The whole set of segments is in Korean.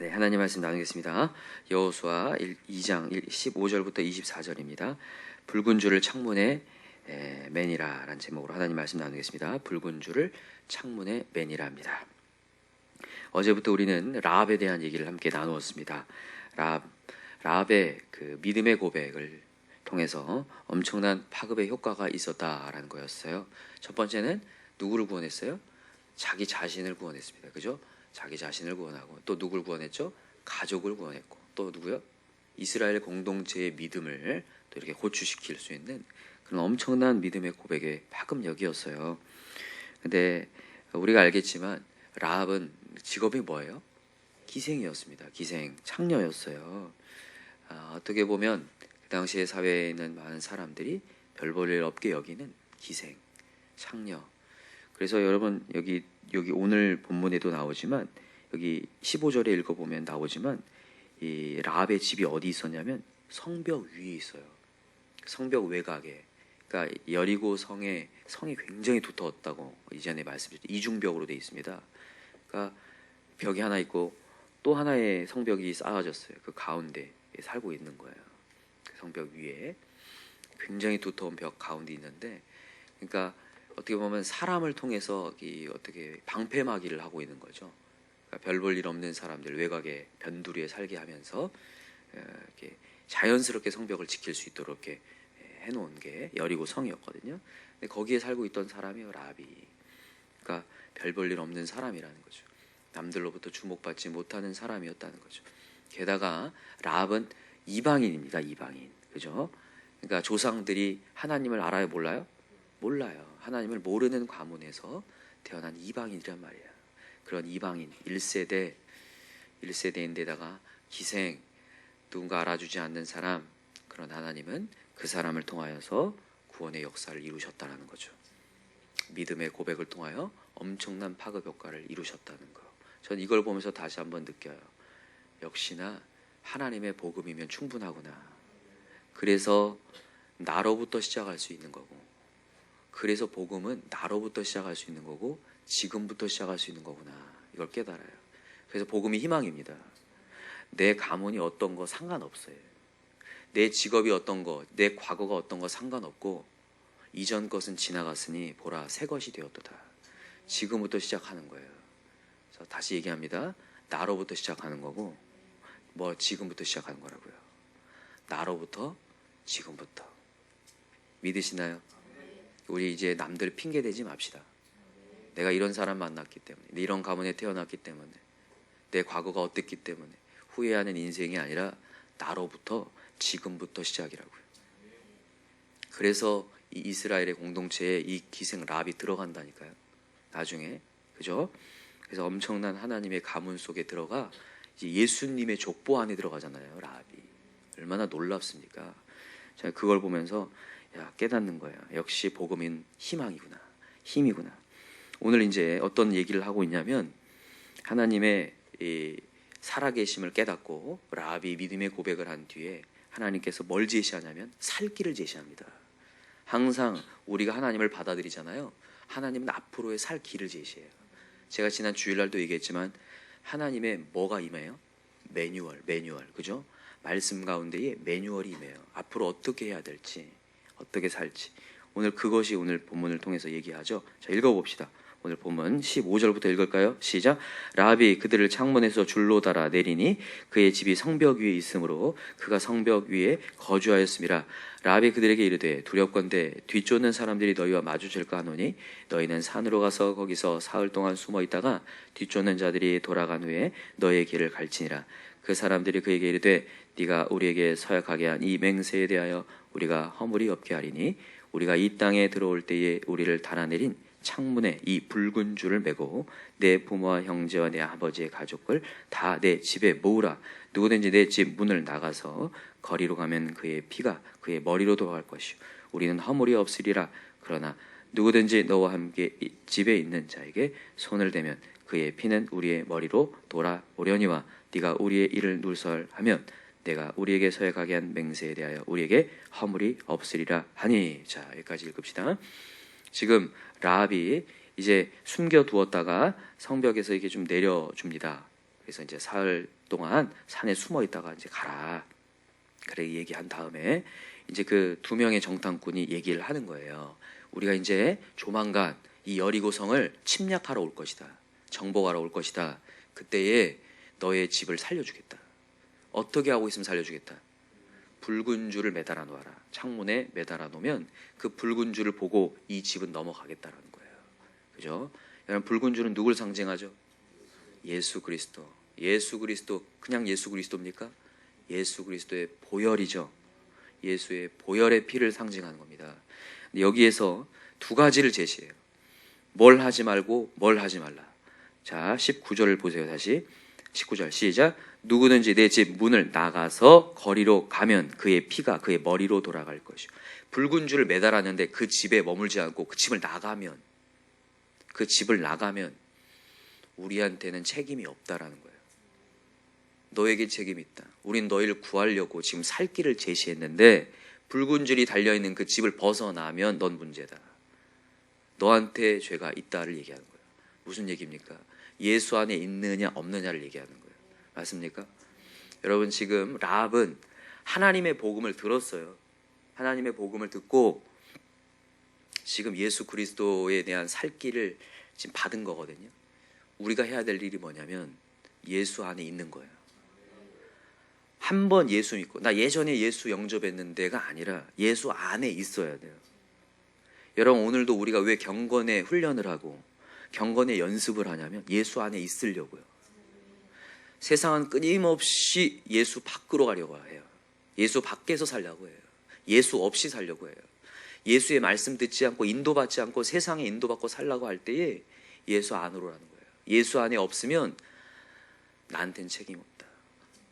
네, 하나님 말씀 나누겠습니다. 여호수아 2장 15절부터 24절입니다. 붉은 줄을 창문에 매니라라는 제목으로 하나님 말씀 나누겠습니다. 붉은 줄을 창문에 매니라입니다. 어제부터 우리는 라합에 대한 얘기를 함께 나누었습니다. 라합, 라합의 그 믿음의 고백을 통해서 엄청난 파급의 효과가 있었다라는 거였어요. 첫 번째는 누구를 구원했어요? 자기 자신을 구원했습니다. 그죠? 자기 자신을 구원하고 또 누굴 구원했죠? 가족을 구원했고 또 누구요? 이스라엘 공동체의 믿음을 또 이렇게 고추시킬 수 있는 그런 엄청난 믿음의 고백의 파급력이었어요. 근데 우리가 알겠지만 라합은 직업이 뭐예요? 기생이었습니다. 기생, 창녀였어요. 아, 어떻게 보면 그 당시의 사회에 있는 많은 사람들이 별 볼일 없게 여기는 기생, 창녀. 그래서 여러분 여기 여기 오늘 본문에도 나오지만 여기 15절에 읽어보면 나오지만 이 라합의 집이 어디 있었냐면 성벽 위에 있어요. 성벽 외곽에. 그러니까 여리고 성에 성이 굉장히 두터웠다고 이전에 말씀드렸죠. 이중벽으로 되어 있습니다. 그러니까 벽이 하나 있고 또 하나의 성벽이 쌓아졌어요. 그 가운데 살고 있는 거예요. 그 성벽 위에 굉장히 두터운 벽 가운데 있는데 그러니까 어떻게 보면 사람을 통해서 이 어떻게 방패막이를 하고 있는 거죠. 그러니까 별볼 일 없는 사람들 외곽에 변두리에 살게 하면서 어, 이렇게 자연스럽게 성벽을 지킬 수 있도록 이렇게 해놓은 게 여리고 성이었거든요. 근데 거기에 살고 있던 사람이 라비. 그러니까 별볼 일 없는 사람이라는 거죠. 남들로부터 주목받지 못하는 사람이었다는 거죠. 게다가 라합은 이방인입니다. 이방인. 그죠? 그러니까 조상들이 하나님을 알아요, 몰라요? 몰라요. 하나님을 모르는 가문에서 태어난 이방인이란 말이야. 그런 이방인 1세대 1세대인데다가 기생 누군가 알아주지 않는 사람 그런 하나님은 그 사람을 통하여서 구원의 역사를 이루셨다는 거죠. 믿음의 고백을 통하여 엄청난 파급 효과를 이루셨다는 거. 전 이걸 보면서 다시 한번 느껴요. 역시나 하나님의 복음이면 충분하구나. 그래서 나로부터 시작할 수 있는 거고 그래서 복음은 나로부터 시작할 수 있는 거고 지금부터 시작할 수 있는 거구나. 이걸 깨달아요. 그래서 복음이 희망입니다. 내 가문이 어떤 거 상관없어요. 내 직업이 어떤 거, 내 과거가 어떤 거 상관없고 이전 것은 지나갔으니 보라 새 것이 되었도다. 지금부터 시작하는 거예요. 그래서 다시 얘기합니다. 나로부터 시작하는 거고 뭐 지금부터 시작하는 거라고요. 나로부터 지금부터 믿으시나요? 우리 이제 남들 핑계 대지 맙시다. 내가 이런 사람 만났기 때문에, 이런 가문에 태어났기 때문에, 내 과거가 어땠기 때문에 후회하는 인생이 아니라 나로부터 지금부터 시작이라고요. 그래서 이 이스라엘의 공동체에 이 기생 랍이 들어간다니까요. 나중에 그죠? 그래서 엄청난 하나님의 가문 속에 들어가 이제 예수님의 족보 안에 들어가잖아요. 랍이 얼마나 놀랍습니까? 자 그걸 보면서 야, 깨닫는 거예요. 역시 복음인 희망이구나. 힘이구나. 오늘 이제 어떤 얘기를 하고 있냐면 하나님의 이 살아계심을 깨닫고 라비 믿음의 고백을 한 뒤에 하나님께서 뭘 제시하냐면 살 길을 제시합니다. 항상 우리가 하나님을 받아들이잖아요. 하나님은 앞으로의 살 길을 제시해요. 제가 지난 주일날도 얘기했지만 하나님의 뭐가 임해요? 매뉴얼, 매뉴얼, 그죠? 말씀 가운데에 매뉴얼이 임해요. 앞으로 어떻게 해야 될지. 어떻게 살지. 오늘 그것이 오늘 본문을 통해서 얘기하죠. 자, 읽어봅시다. 오늘 본문 15절부터 읽을까요? 시작. 라비 그들을 창문에서 줄로 달아 내리니 그의 집이 성벽 위에 있으므로 그가 성벽 위에 거주하였습니다. 라비 그들에게 이르되 두렵건대 뒤쫓는 사람들이 너희와 마주칠까 하노니 너희는 산으로 가서 거기서 사흘 동안 숨어 있다가 뒤쫓는 자들이 돌아간 후에 너희의 길을 갈지니라. 그 사람들이 그에게 이르되 네가 우리에게 서약하게 한 이 맹세에 대하여 우리가 허물이 없게 하리니 우리가 이 땅에 들어올 때에 우리를 달아내린 창문에 이 붉은 줄을 메고 내 부모와 형제와 내 아버지의 가족을 다 내 집에 모으라. 누구든지 내 집 문을 나가서 거리로 가면 그의 피가 그의 머리로 돌아갈 것이요 우리는 허물이 없으리라. 그러나 누구든지 너와 함께 집에 있는 자에게 손을 대면 그의 피는 우리의 머리로 돌아오려니와 네가 우리의 일을 눌설하면 내가 우리에게 서약하게 한 맹세에 대하여 우리에게 허물이 없으리라 하니. 자 여기까지 읽읍시다. 지금 라합이 이제 숨겨 두었다가 성벽에서 이게 좀 내려줍니다. 그래서 이제 사흘 동안 산에 숨어 있다가 이제 가라. 그래 얘기한 다음에 이제 그 두 명의 정탐꾼이 얘기를 하는 거예요. 우리가 이제 조만간 이 여리고성을 침략하러 올 것이다. 정복하러 올 것이다. 그때에 너의 집을 살려주겠다. 어떻게 하고 있으면 살려주겠다. 붉은 줄을 매달아 놓아라. 창문에 매달아 놓으면 그 붉은 줄을 보고 이 집은 넘어가겠다라는 거예요. 그죠? 여러분 붉은 줄은 누굴 상징하죠? 예수 그리스도. 예수 그리스도 그냥 예수 그리스도입니까? 예수 그리스도의 보혈이죠. 예수의 보혈의 피를 상징하는 겁니다. 여기에서 두 가지를 제시해요. 뭘 하지 말고 뭘 하지 말라. 자, 19절을 보세요. 다시. 19절 시작. 누구든지 내 집 문을 나가서 거리로 가면 그의 피가 그의 머리로 돌아갈 것이요. 붉은 줄을 매달았는데 그 집에 머물지 않고 그 집을 나가면 그 집을 나가면 우리한테는 책임이 없다라는 거예요. 너에게 책임이 있다. 우린 너희를 구하려고 지금 살 길을 제시했는데 붉은 줄이 달려 있는 그 집을 벗어나면 넌 문제다. 너한테 죄가 있다를 얘기하는 거예요. 무슨 얘기입니까? 예수 안에 있느냐 없느냐를 얘기하는 거예요. 맞습니까? 여러분 지금 라합은 하나님의 복음을 들었어요. 하나님의 복음을 듣고 지금 예수 그리스도에 대한 살 길을 지금 받은 거거든요. 우리가 해야 될 일이 뭐냐면 예수 안에 있는 거예요. 한 번 예수 믿고 나 예전에 예수 영접했는 데가 아니라 예수 안에 있어야 돼요. 여러분 오늘도 우리가 왜 경건의 훈련을 하고 경건의 연습을 하냐면 예수 안에 있으려고요. 세상은 끊임없이 예수 밖으로 가려고 해요. 예수 밖에서 살려고 해요. 예수 없이 살려고 해요. 예수의 말씀 듣지 않고 인도받지 않고 세상에 인도받고 살라고 할 때에 예수 안으로라는 거예요. 예수 안에 없으면 나한텐 책임 없다.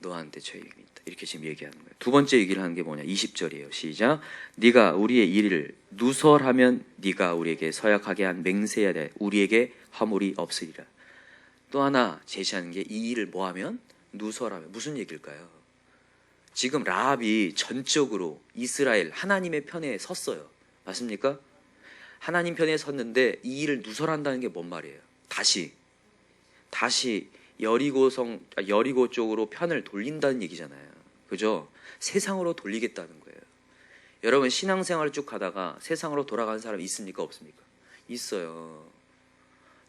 너한테 책임이 있다. 이렇게 지금 얘기하는 거예요. 두 번째 얘기를 하는 게 뭐냐? 20절이에요. 시작. 네가 우리의 일을 누설하면 네가 우리에게 서약하게 한 맹세해야 돼. 우리에게 화물이 없으리라. 또 하나 제시하는 게 이 일을 뭐 하면 누설하면 무슨 얘기일까요? 지금 라합이 전적으로 이스라엘 하나님의 편에 섰어요. 맞습니까? 하나님 편에 섰는데 이 일을 누설한다는 게 뭔 말이에요? 다시 다시 여리고성 아, 여리고 쪽으로 편을 돌린다는 얘기잖아요. 그죠? 세상으로 돌리겠다는 거예요. 여러분 신앙생활 쭉 하다가 세상으로 돌아가는 사람 있습니까? 없습니까? 있어요.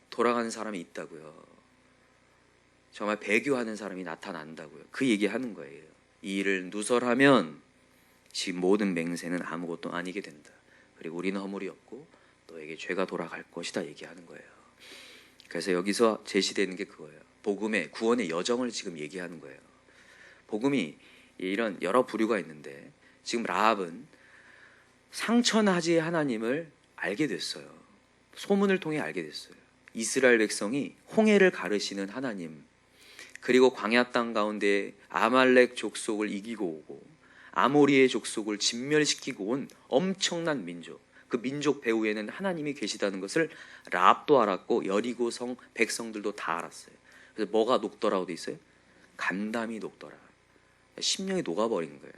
돌아가는 사람이 있다고요. 정말 배교하는 사람이 나타난다고요. 그 얘기하는 거예요. 이 일을 누설하면 지금 모든 맹세는 아무것도 아니게 된다. 그리고 우리는 허물이 없고 너에게 죄가 돌아갈 것이다 얘기하는 거예요. 그래서 여기서 제시되는 게 그거예요. 복음의 구원의 여정을 지금 얘기하는 거예요. 복음이 이런 여러 부류가 있는데 지금 라합은 상천하지의 하나님을 알게 됐어요. 소문을 통해 알게 됐어요. 이스라엘 백성이 홍해를 가르시는 하나님, 그리고 광야 땅 가운데 아말렉 족속을 이기고 오고 아모리의 족속을 진멸시키고 온 엄청난 민족. 그 민족 배후에는 하나님이 계시다는 것을 라합도 알았고 여리고 성 백성들도 다 알았어요. 그래서 뭐가 녹더라고 돼 있어요? 간담이 녹더라. 심령이 녹아버린 거예요.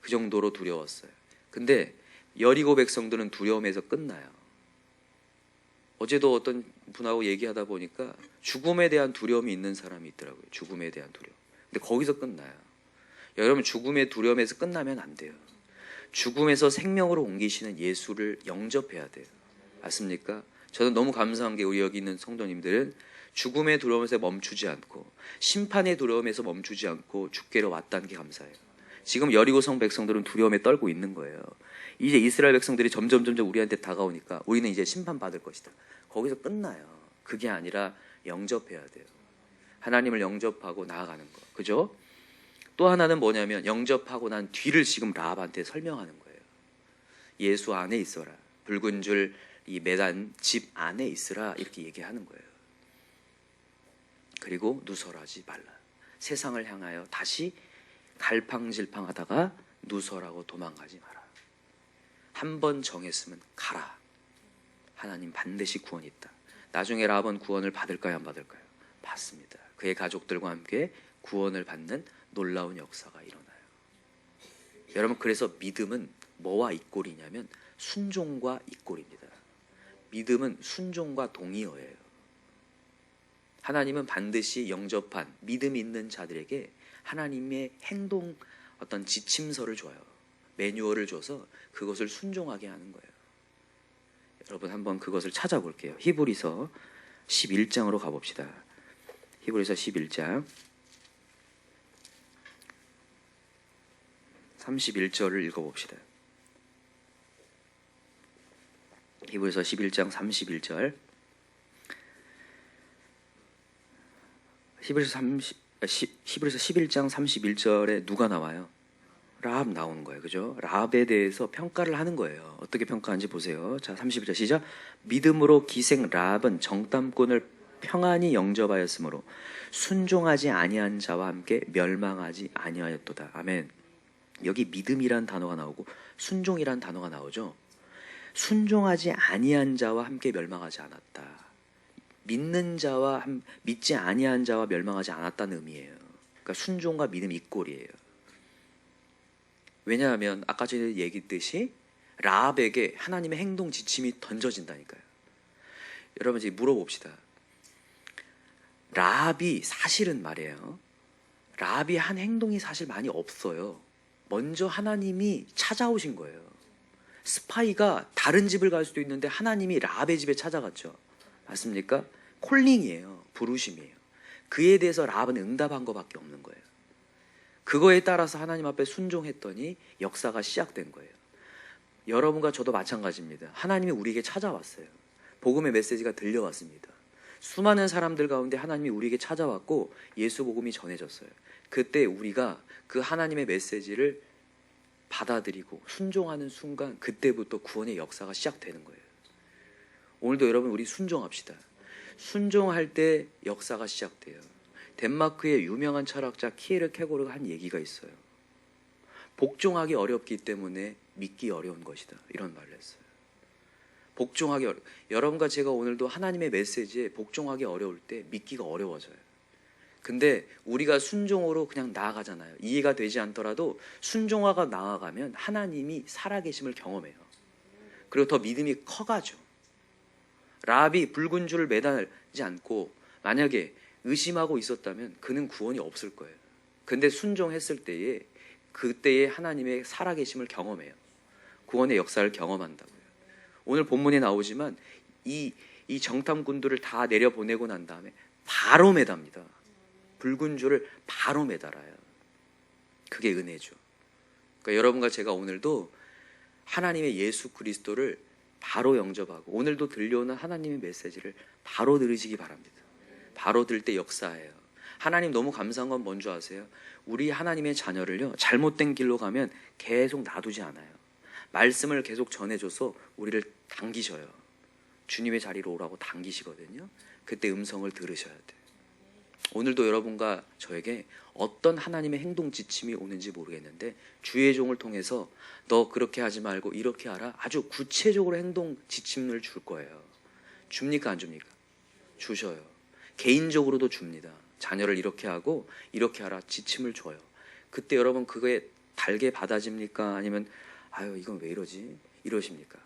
그 정도로 두려웠어요. 근데 여리고 백성들은 두려움에서 끝나요. 어제도 어떤 분하고 얘기하다 보니까 죽음에 대한 두려움이 있는 사람이 있더라고요. 죽음에 대한 두려움. 근데 거기서 끝나요. 여러분 죽음의 두려움에서 끝나면 안 돼요. 죽음에서 생명으로 옮기시는 예수를 영접해야 돼요. 맞습니까? 저는 너무 감사한 게 우리 여기 있는 성도님들은 죽음의 두려움에서 멈추지 않고 심판의 두려움에서 멈추지 않고 죽게로 왔다는 게 감사해요. 지금 여리고성 백성들은 두려움에 떨고 있는 거예요. 이제 이스라엘 백성들이 점점 점점 우리한테 다가오니까 우리는 이제 심판 받을 것이다. 거기서 끝나요. 그게 아니라 영접해야 돼요. 하나님을 영접하고 나아가는 거. 그죠? 또 하나는 뭐냐면 영접하고 난 뒤를 지금 라합한테 설명하는 거예요. 예수 안에 있어라. 붉은 줄 이 매단 집 안에 있으라 이렇게 얘기하는 거예요. 그리고 누설하지 말라. 세상을 향하여 다시 갈팡질팡하다가 누설하고 도망가지 마라. 한 번 정했으면 가라. 하나님 반드시 구원이 있다. 나중에 라합은 구원을 받을까요, 안 받을까요? 받습니다. 그의 가족들과 함께 구원을 받는 놀라운 역사가 일어나요. 여러분 그래서 믿음은 뭐와 이꼴이냐면 순종과 이꼴입니다. 믿음은 순종과 동의어예요. 하나님은 반드시 영접한 믿음 있는 자들에게 하나님의 행동 어떤 지침서를 줘요. 매뉴얼을 줘서 그것을 순종하게 하는 거예요. 여러분 한번 그것을 찾아볼게요. 히브리서 11장으로 가봅시다. 히브리서 11장 31절을 읽어봅시다. 히브리서 11장 31절 히브리서 30 아, 시- 히브리서 11장 31절에 누가 나와요? 라합 나오는 거예요. 그죠? 라합에 대해서 평가를 하는 거예요. 어떻게 평가하는지 보세요. 자, 31절 시작. 믿음으로 기생 라합은 정탐꾼을 평안히 영접하였으므로 순종하지 아니한 자와 함께 멸망하지 아니하였도다. 아멘. 여기 믿음이란 단어가 나오고 순종이란 단어가 나오죠. 순종하지 아니한 자와 함께 멸망하지 않았다. 믿는 자와 함- 믿지 아니한 자와 멸망하지 않았다는 의미예요. 그러니까 순종과 믿음 이꼴이에요. 왜냐하면 아까 전에 얘기했듯이 라합에게 하나님의 행동 지침이 던져진다니까요. 여러분 이제 물어봅시다. 라합이 사실은 말이에요. 라합이 한 행동이 사실 많이 없어요. 먼저 하나님이 찾아오신 거예요. 스파이가 다른 집을 갈 수도 있는데 하나님이 라합의 집에 찾아갔죠. 맞습니까? 콜링이에요. 부르심이에요. 그에 대해서 라합은 응답한 것밖에 없는 거예요. 그거에 따라서 하나님 앞에 순종했더니 역사가 시작된 거예요. 여러분과 저도 마찬가지입니다. 하나님이 우리에게 찾아왔어요. 복음의 메시지가 들려왔습니다. 수많은 사람들 가운데 하나님이 우리에게 찾아왔고 예수 복음이 전해졌어요. 그때 우리가 그 하나님의 메시지를 받아들이고 순종하는 순간 그때부터 구원의 역사가 시작되는 거예요. 오늘도 여러분 우리 순종합시다. 순종할 때 역사가 시작돼요. 덴마크의 유명한 철학자 키에르 케고르가 한 얘기가 있어요. 복종하기 어렵기 때문에 믿기 어려운 것이다. 이런 말을 했어요. 복종하기 어려 여러분과 제가 오늘도 하나님의 메시지에 복종하기 어려울 때 믿기가 어려워져요. 근데 우리가 순종으로 그냥 나아가잖아요. 이해가 되지 않더라도 순종화가 나아가면 하나님이 살아계심을 경험해요. 그리고 더 믿음이 커가죠. 라합이 붉은 줄을 매달지 않고 만약에 의심하고 있었다면 그는 구원이 없을 거예요. 근데 순종했을 때에 그때에 하나님의 살아계심을 경험해요. 구원의 역사를 경험한다고요. 오늘 본문에 나오지만 이, 이 정탐꾼들을 다 내려보내고 난 다음에 바로 매답니다. 붉은 줄을 바로 매달아요. 그게 은혜죠. 그러니까 여러분과 제가 오늘도 하나님의 예수 그리스도를 바로 영접하고 오늘도 들려오는 하나님의 메시지를 바로 들으시기 바랍니다. 바로 들 때 역사예요. 하나님 너무 감사한 건 뭔지 아세요? 우리 하나님의 자녀를요 잘못된 길로 가면 계속 놔두지 않아요. 말씀을 계속 전해줘서 우리를 당기셔요. 주님의 자리로 오라고 당기시거든요. 그때 음성을 들으셔야 돼요. 오늘도 여러분과 저에게 어떤 하나님의 행동 지침이 오는지 모르겠는데 주의 종을 통해서 너 그렇게 하지 말고 이렇게 하라 아주 구체적으로 행동 지침을 줄 거예요. 줍니까 안 줍니까? 주셔요. 개인적으로도 줍니다. 자녀를 이렇게 하고 이렇게 하라 지침을 줘요. 그때 여러분 그거에 달게 받아집니까? 아니면 아유 이건 왜 이러지? 이러십니까?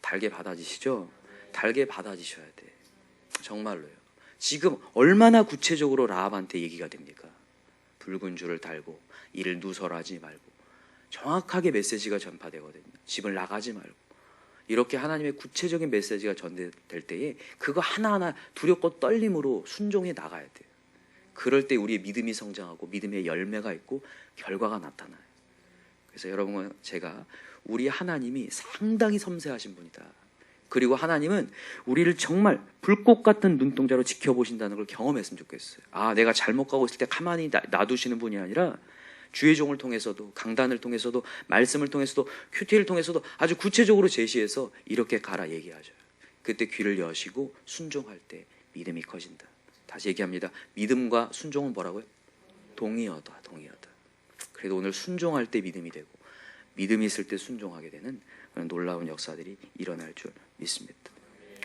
달게 받아지시죠? 달게 받아지셔야 돼. 정말로요. 지금 얼마나 구체적으로 라합한테 얘기가 됩니까? 붉은 줄을 달고 이를 누설하지 말고 정확하게 메시지가 전파되거든요. 집을 나가지 말고 이렇게 하나님의 구체적인 메시지가 전달될 때에 그거 하나하나 두렵고 떨림으로 순종해 나가야 돼요. 그럴 때 우리의 믿음이 성장하고 믿음의 열매가 있고 결과가 나타나요. 그래서 여러분 제가 우리 하나님이 상당히 섬세하신 분이다. 그리고 하나님은 우리를 정말 불꽃 같은 눈동자로 지켜보신다는 걸 경험했으면 좋겠어요. 아, 내가 잘못 가고 있을 때 가만히 놔- 놔두시는 분이 아니라 주의 종을 통해서도 강단을 통해서도 말씀을 통해서도 큐티를 통해서도 아주 구체적으로 제시해서 이렇게 가라 얘기하죠. 그때 귀를 여시고 순종할 때 믿음이 커진다. 다시 얘기합니다. 믿음과 순종은 뭐라고요? 동의어다, 동의어다. 그래도 오늘 순종할 때 믿음이 되고 믿음이 있을 때 순종하게 되는 놀라운 역사들이 일어날 줄 믿습니다.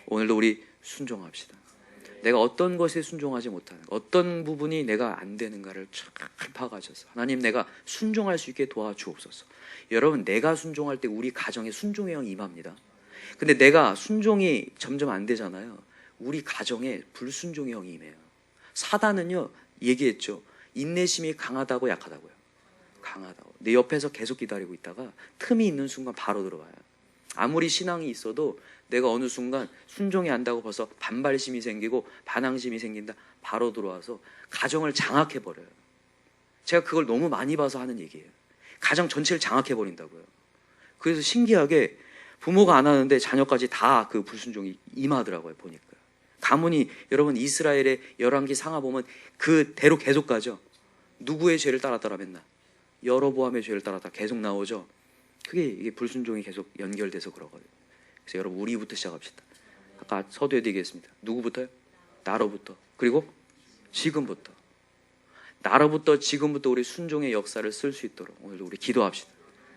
오늘도 우리 순종합시다. 내가 어떤 것에 순종하지 못하는 어떤 부분이 내가 안 되는가를 잘 파악하셔서 하나님 내가 순종할 수 있게 도와주옵소서. 여러분 내가 순종할 때 우리 가정에 순종의 영이 임합니다. 근데 내가 순종이 점점 안 되잖아요. 우리 가정에 불순종의 영이 임해요. 사단은요 얘기했죠. 인내심이 강하다고 약하다고요. 강하다고. 내 옆에서 계속 기다리고 있다가 틈이 있는 순간 바로 들어와요. 아무리 신앙이 있어도 내가 어느 순간 순종이 안다고 벌써 반발심이 생기고 반항심이 생긴다. 바로 들어와서 가정을 장악해 버려요. 제가 그걸 너무 많이 봐서 하는 얘기예요. 가정 전체를 장악해 버린다고요. 그래서 신기하게 부모가 안 하는데 자녀까지 다 그 불순종이 임하더라고요 보니까. 가문이 여러분 이스라엘의 열왕기 상하 보면 그대로 계속 가죠. 누구의 죄를 따랐더라 맨날 여로보암의 죄를 따랐다 계속 나오죠. 그게 이게 불순종이 계속 연결돼서 그러거든요. 그래서 여러분 우리부터 시작합시다. 아까 서두에 얘기했습니다. 누구부터요? 나로부터 그리고 지금부터 나로부터 지금부터 우리 순종의 역사를 쓸 수 있도록 오늘도 우리 기도합시다.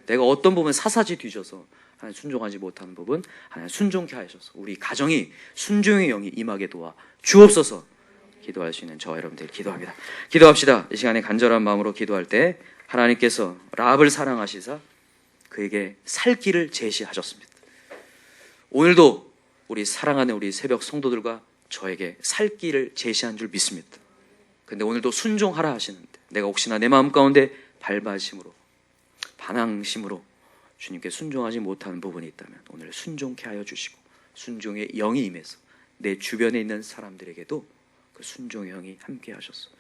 내가 어떤 부분 사사지 뒤져서 하나님 순종하지 못하는 부분 하나님 순종케 하셔서 우리 가정이 순종의 영이 임하게 도와 주옵소서 기도할 수 있는 저 여러분들 기도합니다. 기도합시다. 이 시간에 간절한 마음으로 기도할 때 하나님께서 라합을 사랑하시사 그에게 살 길을 제시하셨습니다. 오늘도 우리 사랑하는 우리 새벽 성도들과 저에게 살 길을 제시한 줄 믿습니다. 근데 오늘도 순종하라 하시는데 내가 혹시나 내 마음 가운데 발바심으로 반항심으로 주님께 순종하지 못하는 부분이 있다면 오늘 순종케 하여 주시고 순종의 영이 임해서 내 주변에 있는 사람들에게도 그 순종의 영이 함께 하셔서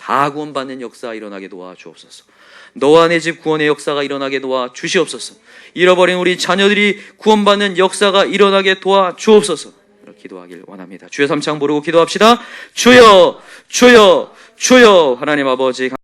다 구원받는 역사 일어나게 도와 주옵소서. 너와 내 집 구원의 역사가 일어나게 도와 주시옵소서. 잃어버린 우리 자녀들이 구원받는 역사가 일어나게 도와 주옵소서. 기도하길 원합니다. 주여 삼창 부르고 기도합시다. 주여, 주여, 주여, 하나님 아버지.